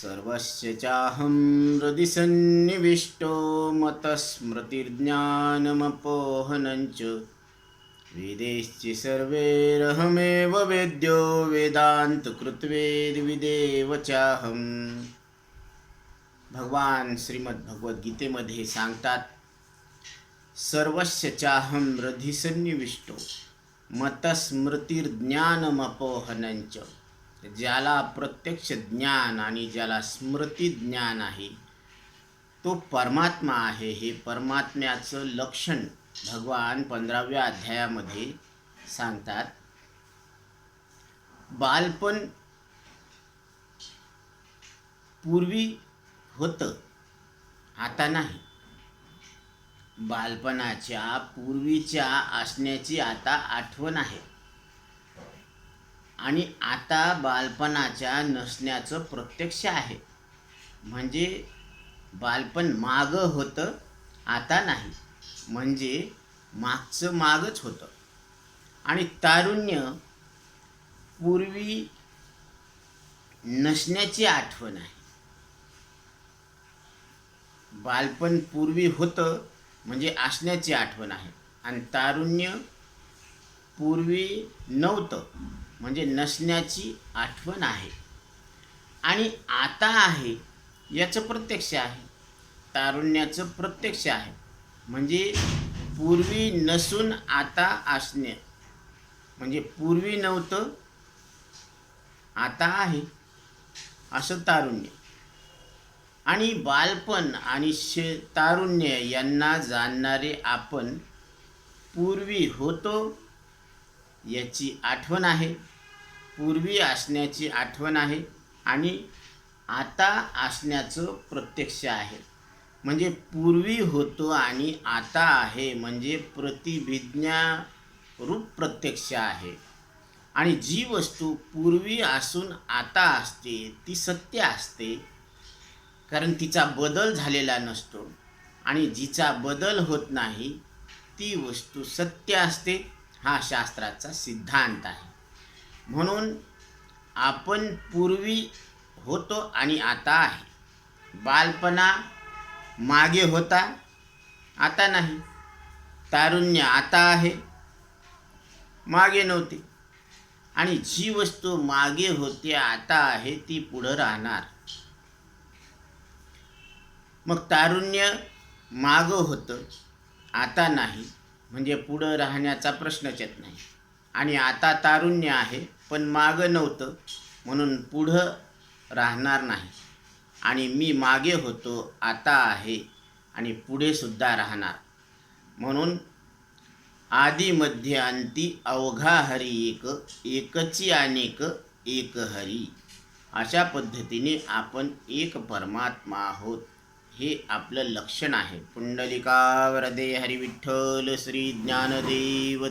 सर्वस्य चाहं हृदि सन्निविष्टो मतस्मृतिर्ज्ञानमपोहनञ्च। वेदैश्च सर्वैरहमेव वेद्यो वेदान्तकृत्वेद्विदेव चाहम् भगवान श्रीमद्भगवद्गीतेमध्ये सांगतात सर्वस्य चाहं हृदि सन्निविष्टो मतस्मृतिर्ज्ञानमपोहनंच ज्याला प्रत्यक्ष ज्ञान आणि ज्याला स्मृती ज्ञान आहे तो परमात्मा आहे हे परमात्म्याचं लक्षण भगवान पंधराव्या अध्यायामध्ये सांगतात. बालपण पूर्वी होतं आता नाही. बालपणाच्या पूर्वीच्या असण्याची आता आठवण आहे. आणि आता बालपणाच्या नसण्याचं प्रत्यक्ष आहे. म्हणजे बालपण मागं होतं आता नाही. म्हणजे मागचं मागच होतं. आणि तारुण्य पूर्वी नसण्याची आठवण आहे. बालपण पूर्वी होतं म्हणजे असण्याची आठवण आहे. आणि तारुण्य पूर्वी नव्हतं. म्हणजे नसण्याची आठवण आहे. आणि आता आहे याचं प्रत्यक्ष आहे. तारुण्याचं प्रत्यक्ष आहे. म्हणजे पूर्वी नसून आता असणे. म्हणजे पूर्वी नव्हतं आता आहे असं तारुण्य. आणि बालपण आणि शे तारुण्य यांना जाणणारे आपण पूर्वी होतो याची आठवण आहे. पूर्वी असण्याची आठवण आहे आणि आता असण्याचं प्रत्यक्ष आहे. म्हणजे पूर्वी होतो आणि आता आहे म्हणजे प्रतिभिज्ञा रूप प्रत्यक्ष आहे. आणि जी वस्तू पूर्वी असून आता असते ती सत्य असते. कारण तिचा बदल झालेला नसतो आणि जिचा बदल होत नाही ती वस्तू सत्य असते हा शास्त्राचा सिद्धांत आहे. म्हणून आपण पूर्वी होतो आणि आता आहे. बालपणा मागे होता आता नाही. तारुण्य आता आहे मागे नव्हते. आणि जी वस्तू मागे होते आता आहे ती पुढं राहणार. मग तारुण्य मागं होतं आता नाही. म्हणजे पुढं राहण्याचा प्रश्नच येत नाही. आणि आता तारुण्य आहे पण मागं नव्हतं. म्हणून पुढं राहणार नाही. आणि मी मागे होतो आता आहे आणि पुढे सुद्धा राहणार. म्हणून आदी मध्य अंती अवघा हरी एक एकची अनेक एक हरी. अशा पद्धतीने आपण एक परमात्मा आहोत हे आपलं लक्षण आहे. पुंडलिका वरदे हरी विठ्ठल श्री ज्ञानदेव